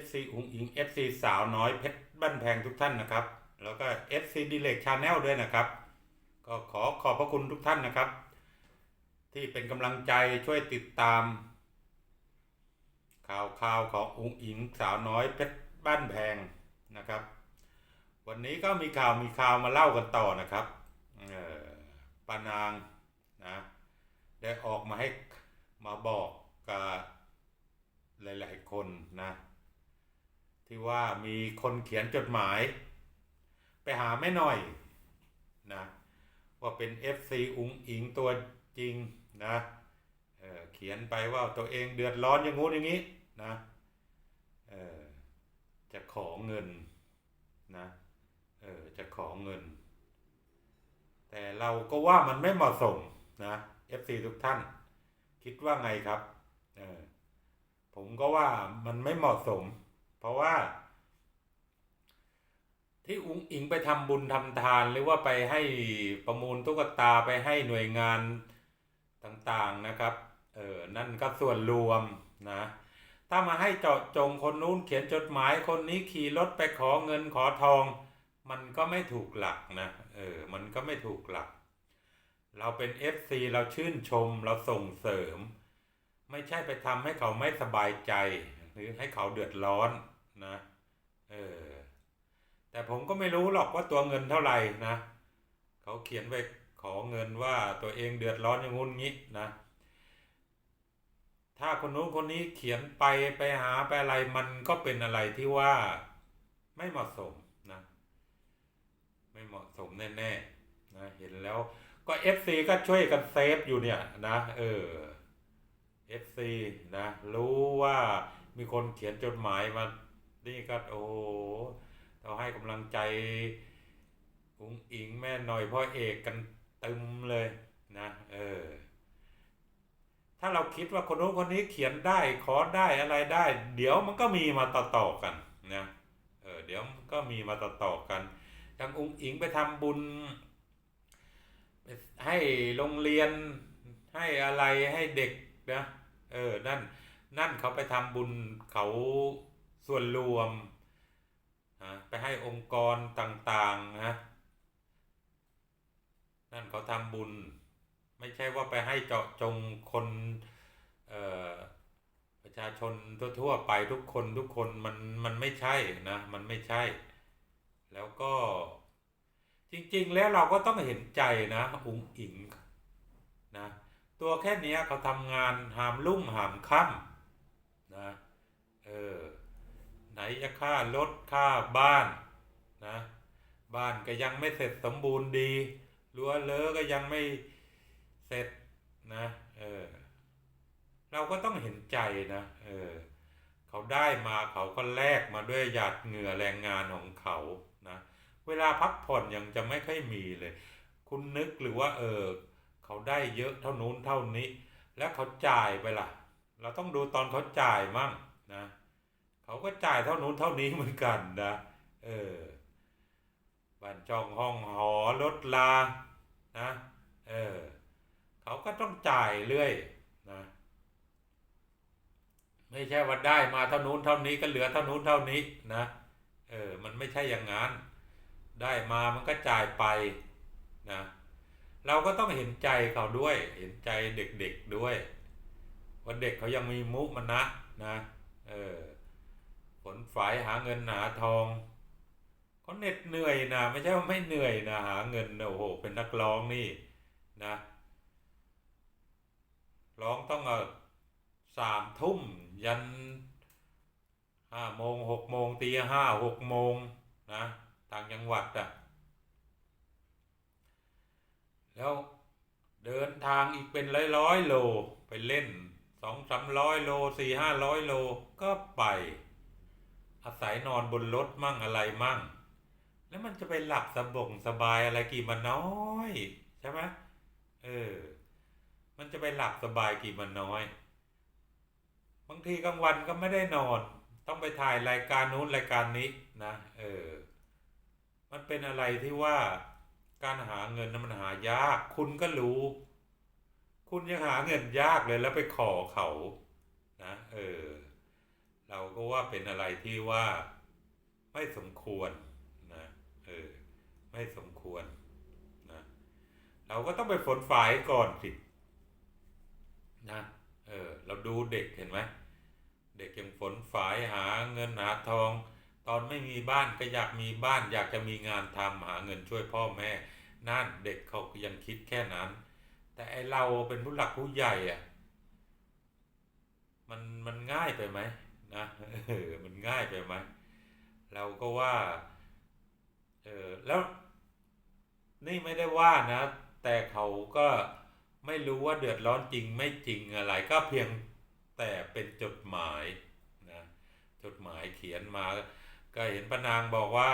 FC อุงอิง FC สาวน้อยเพชรบ้านแพงทุกท่านนะครับ แล้วก็ FC ดิเลกชาแนลด้วยนะครับ ก็ขอขอบพระคุณทุกท่านนะครับ ที่เป็นกำลังใจช่วยติดตาม ข่าวข่าวของอุงอิงสาวน้อยเพชรบ้านแพงนะครับ วันนี้ก็มีข่าวมีข่าวมาเล่ากันต่อนะครับปานางนะได้ออกมาให้มาบอกกับหลาย ๆ คนนะ ที่ว่ามีคนเขียนจดหมาย ไปหาแม่หน่อยนะว่าเป็น FC อุงอิงตัวจริงนะเเขียนไปว่าตัวเองเดือดร้อนอย่างงู้นอย่างนี้นะจะขอเงินนะเออจะขอเงิน แต่เราก็ว่ามันไม่เหมาะสมนะ FC ทุกท่าน คิดว่าไงครับ เออผมก็ว่ามันไม่เหมาะสม ราะว่า ที่อุ้งอิงไปทำบุญทำทาน หรือว่าไปให้ประมูลตุ๊กตาไปให้หน่วยงานต่างๆนะครับ เออนั่นก็ส่วนรวมนะ ถ้ามาให้เจาะจงคนนู้นเขียนจดหมายคนนี้ขี่รถไปขอเงินขอทอง มันก็ไม่ถูกหลักนะเออมันก็ไม่ถูกหลัก เราเป็น FC เราชื่นชมเราส่งเสริม ไม่ใช่ไปทำให้เขาไม่สบายใจ หรือให้เขาเดือดร้อน นะเออแต่ผมก็ไม่รู้หรอกว่าตัวเงินเท่าไหร่นะเขาเขียนไปขอเงินว่าตัวเองเดือดร้อนอย่างงู้นงี้นะถ้าคนนู้นคนนี้เขียนไปไปหาไปอะไรมันก็เป็นอะไรที่ว่าไม่เหมาะสมนะไม่เหมาะสมแน่ๆนะเห็นแล้วก็ FC ก็ช่วยกันเซฟอยู่เนี่ยนะเออ FC นะรู้ว่ามีคนเขียนจดหมายมา นี่ก็โอ้โหเราให้กำลังใจอุ๋งอิงแม่หน่อยพ่อเอกกันตึมเลยนะเออถ้าเราคิดว่าคนโน้นคนนี้เขียนได้ขอได้อะไรได้ เดี๋ยวมันก็มีมาต่อๆกันนะเออเดี๋ยวมันก็มีมาต่อๆกันอย่างอุ๋งอิงไปทำบุญ ให้โรงเรียนให้อะไรให้เด็กนะเออนั่นนั่นเขาไปทำบุญเขา ส่วนรวมนะไปให้องค์กรต่างๆนะนั่นเขาทำบุญ ไม่ใช่ว่าไปให้เจาะจงคนประชาชนทั่วๆไปทุกคนทุกคนมันมันไม่ใช่นะมันไม่ใช่ แล้วก็จริงๆแล้วเราก็ต้องเห็นใจนะอุ๋งอิงนะตัวแค่นี้เขาทำงานหามลุ่งหามค่ำนะเออ ไหนจะค่ารถค่าบ้านนะบ้านก็ยังไม่เสร็จสมบูรณ์ดีรั้วเลอะก็ยังไม่เสร็จนะเออเราก็ต้องเห็นใจนะเออเขาได้มาเขาก็แลกมาด้วยหยาดเหงื่อแรงงานของเขานะเวลาพักผ่อนยังจะไม่ค่อยมีเลย คุณนึกหรือว่าเออเขาได้เยอะเท่านู้นเท่านี้ แล้วเขาจ่ายไปล่ะ เราต้องดูตอนเขาจ่ายมั่งนะ เขาก็จ่ายเท่านู้นเท่านี้เหมือนกันนะเออบ้านจองห้องหอรถลานะเออเขาก็ต้องจ่ายเรื่อยนะไม่ใช่ว่าได้มาเท่านู้นเท่านี้ก็เหลือเท่านู้นเท่านี้นะเออมันไม่ใช่อย่างนั้นได้มามันก็จ่ายไปนะเราก็ต้องเห็นใจเขาด้วย เห็นใจเด็กๆด้วย ว่าเด็กเขายังมีมุมานะนะ เออ ผลฝายหาเงินหาทองเขาเหน็ดเหนื่อยนะไม่ใช่ว่าไม่เหนื่อยนะหาเงินนะโอ้โหเป็นนักร้องนี่นะร้องต้องเออสามทุ่มยันห้าโมงหกโมงตีห้าหกโมงนะต่างจังหวัดอะแล้วเดินทางอีกเป็นร้อยร้อยๆโลไปเล่นสองสามร้อยโลสี่ห้าร้อยโลก็ไป อาศัยนอนบนรถมั่งอะไรมั่ง แล้วมันจะไปหลับสบงสบายอะไรกี่มันน้อยใช่ไหมเออ มันจะไปหลับสบายกี่มันน้อย บางทีกลางวันก็ไม่ได้นอน ต้องไปถ่ายรายการนู้นรายการนี้นะ เออ มันเป็นอะไรที่ว่าการหาเงินนั้นมันหายาก คุณก็รู้ คุณยังหาเงินยากเลยแล้วไปขอเขา นะ เออ ก็ว่าเป็นอะไรที่ว่าไม่สมควรนะเออไม่สมควรนะเราก็ต้องไปฝนฝ่ายก่อนสินะเออเราดูเด็กเห็นไหมเด็กยังฝนฝ่ายหาเงินหาทอง ตอนไม่มีบ้านก็อยากมีบ้าน อยากจะมีงานทำหาเงินช่วยพ่อแม่นั่นเด็กเขายังคิดแค่นั้น แต่ไอเราเป็นผู้หลักผู้ใหญ่อะมันมันง่ายไปไหม นะเออมันง่ายไปไหมเราก็ว่าเออแล้วนี่ไม่ได้ว่านะ แต่เขาก็ไม่รู้ว่าเดือดร้อนจริงไม่จริงอะไร ก็เพียงแต่เป็นจดหมายนะจดหมายเขียนมา ก็เห็นปนางบอกว่า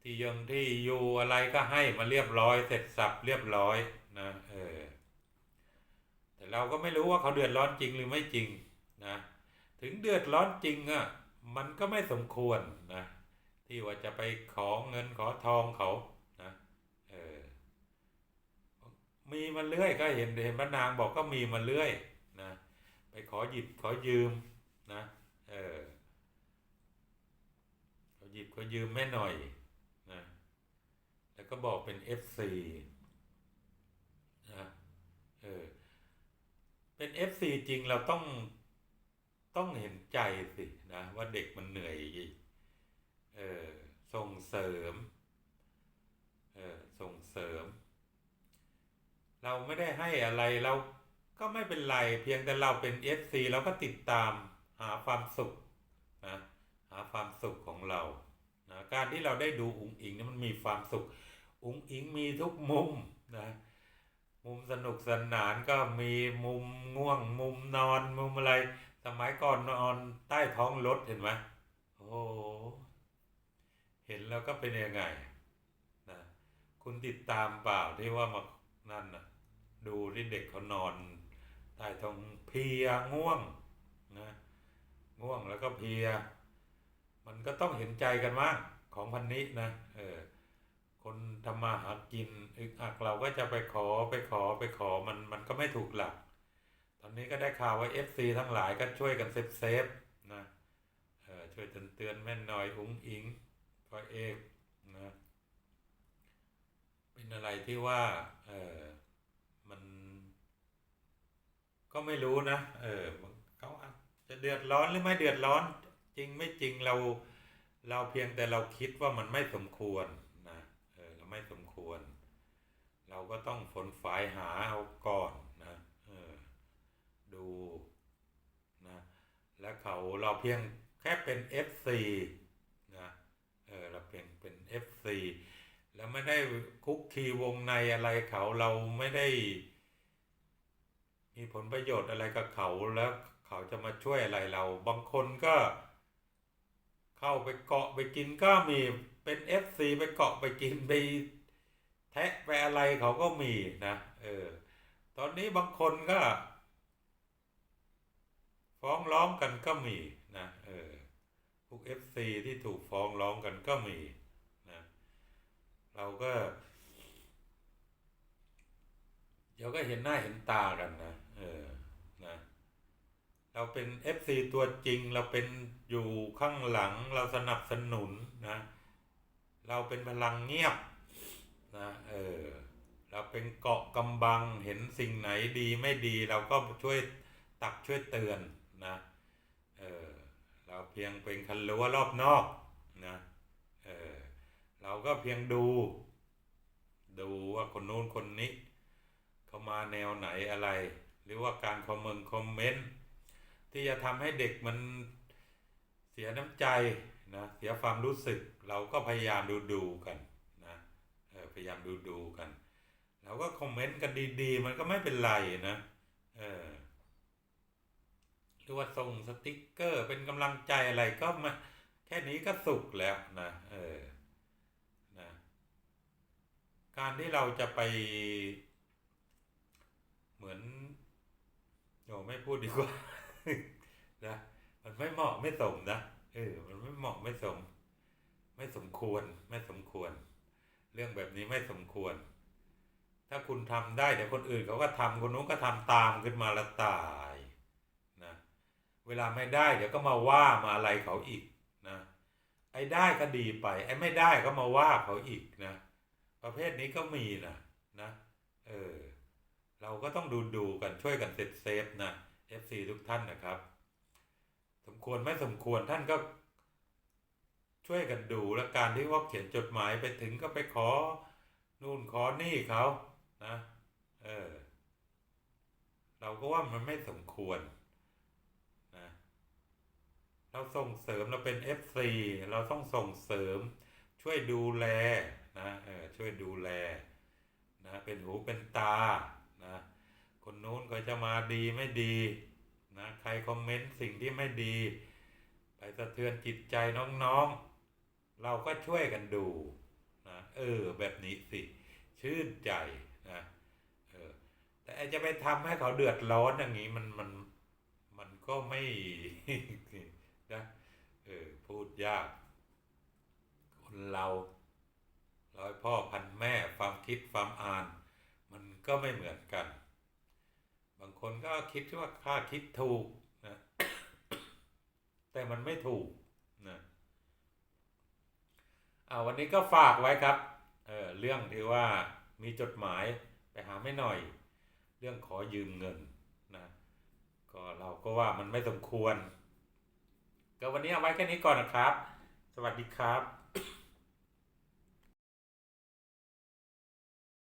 ที่ยังที่อยู่อะไรก็ให้มาเรียบร้อยเสร็จสับเรียบร้อยนะเออแต่เราก็ไม่รู้ว่าเขาเดือดร้อนจริงหรือไม่จริงนะ ถึงเดือดร้อนจริงอะมันก็ไม่สมควรนะที่ว่าจะไปขอเงินขอทองเขานะเออมีมาเรื่อยก็เห็นเห็นป้านางบอกก็มีมาเรื่อยนะไปขอหยิบขอยืมนะเออขอหยิบขอยืมแม่หน่อยนะแล้วก็บอกเป็น FC นะเออเป็น FC จริงเราต้อง ต้องเห็นใจสินะว่าเด็กมันเหนื่อยเออส่งเสริมเออส่งเสริม เราไม่ได้ให้อะไรเราก็ไม่เป็นไรเพียงแต่เราเป็น FC เราก็ติดตามหาความสุขนะหาความสุขของเรานะการที่เราได้ดูอุ๋งอิงนี่มันมีความสุข อุ๋งอิงมีทุกมุมนะมุมสนุกสนานก็มีมุมง่วงมุมนอนมุมอะไร สมัยก่อนนอนใต้ท้องรถเห็นไหมโอ้โหเห็นแล้วก็เป็นยังไงนะคุณติดตามเปล่าที่ว่ามานั่นนะดูที่เด็กเขานอนใต้ท้องเพียง่วงนะง่วงแล้วก็เพีย มันก็ต้องเห็นใจกันมากของพันนี้นะเออคนทำมาหากินอึกอักเราก็จะไปขอไปขอไปขอมันมันก็ไม่ถูกหลัก ตอนนี้ก็ได้ข่าวว่า FC ทั้งหลายก็ช่วยกันเซฟเซฟนะเออช่วยเตือนเตือนแม่นหน่อยอุ้งอิงพ่อเอกนะเป็นอะไรที่ว่าเออมัน ก็ไม่รู้นะเออเขาจจะเดือดร้อนหรือไม่เดือดร้อน จริงไม่จริงเรา เราเพียงแต่เราคิดว่ามันไม่สมควรนะเออไม่สมควร เราก็ต้องฝนฝายหาเอาก่อนนะเออดูนะแล้ว เขาเราเพียงแค่เป็น FC นะเออเราเพียงเป็น FC แล้วไม่ได้คุกคีวงในอะไรเขาเราไม่ได้ มีผลประโยชน์อะไรกับเขาแล้วเขาจะมาช่วยอะไรเรา บางคนก็ เข้าไปเกาะไปกินก็มีเป็น FC ไปเกาะไปกินไปแทะไปอะไรเขาก็มีนะเออตอนนี้บางคนก็ ฟ้องร้องกันก็มีนะเออพวก FC ที่ถูกฟ้องร้องกันก็มีนะเราก็เดี๋ยวก็เห็นหน้าเห็นตากันนะเออนะเราเป็น FC ตัวจริงเราเป็นอยู่ข้างหลังเราสนับสนุนนะ เราเป็นพลังเงียบนะเออเราเป็นเกาะกำบังเห็นสิ่งไหนดีไม่ดี เราก็ช่วยตักช่วยเตือน นะเออเราเพียงเป็นคันรั้วรอบนอกนะเออเราก็เพียงดู ดูว่าคนนู้นคนนี้ เขามาแนวไหนอะไร หรือว่าการคอมเมนต์คอมเมนต์ที่จะทำให้เด็กมันเสียน้ำใจนะเสียความรู้สึกเราก็พยายามดูดูกันนะพยายามดูดูกันเราก็คอมเมนต์กันดีๆ มันก็ไม่เป็นไรนะเออ หรือว่าส่งสติกเกอร์เป็นกำลังใจอะไรก็มาแค่นี้ก็สุขแล้วนะเออนะการที่เราจะไป เหมือนโอ้ไม่พูดดีกว่านะมันไม่เหมาะไม่สมนะเออมันไม่เหมาะไม่สม ไม่สมควรไม่สมควร เรื่องแบบนี้ไม่สมควร ถ้าคุณทำได้เดี๋ยวคนอื่นเขาก็ทำคนนู้นก็ทำตามขึ้นมาและตาย เวลาไม่ได้ เดี๋ยวก็มาว่ามาอะไรเขาอีกนะไอ้ได้ก็ดีไป ไอ้ไม่ได้ก็มาว่าเขาอีกนะ ประเภทนี้ก็มีนะนะเออเราก็ต้องดูดูกันช่วยกันเซฟเซฟนะ FC ทุกท่านนะครับ สมควรไม่สมควรท่านก็ ช่วยกันดูแล้วการที่ว่าเขียนจดหมายไปถึงก็ไปขอนู่นขอนี่เขานะ เออ เราก็ว่ามันไม่สมควร เราส่งเสริมเราเป็น FC เราต้องส่งเสริม ช่วยดูแลนะเออช่วยดูแลนะเป็นหูเป็นตานะคนนู้นก็จะมาดีไม่ดีนะใครคอมเมนต์สิ่งที่ไม่ดี ไปสะเทือนจิตใจน้องๆ เราก็ช่วยกันดูนะเออแบบนี้สิ ชื่นใจนะเออแต่จะไปทำให้เขาเดือดร้อนอย่างนี้มันมันมันก็ไม่ เออพูดยาก คนเราร้อยพ่อพันแม่ความคิดความอ่าน มันก็ไม่เหมือนกัน บางคนก็คิดว่าข้าคิดถูกนะแต่มันไม่ถูกนะเอาวันนี้ก็ฝากไว้ครับเออเรื่องที่ว่ามีจดหมายไปหาไม่หน่อย เรื่องขอยืมเงินนะก็เราก็ว่ามันไม่สมควร ก็วันนี้เอาไว้แค่นี้ก่อนนะครับ สวัสดีครับ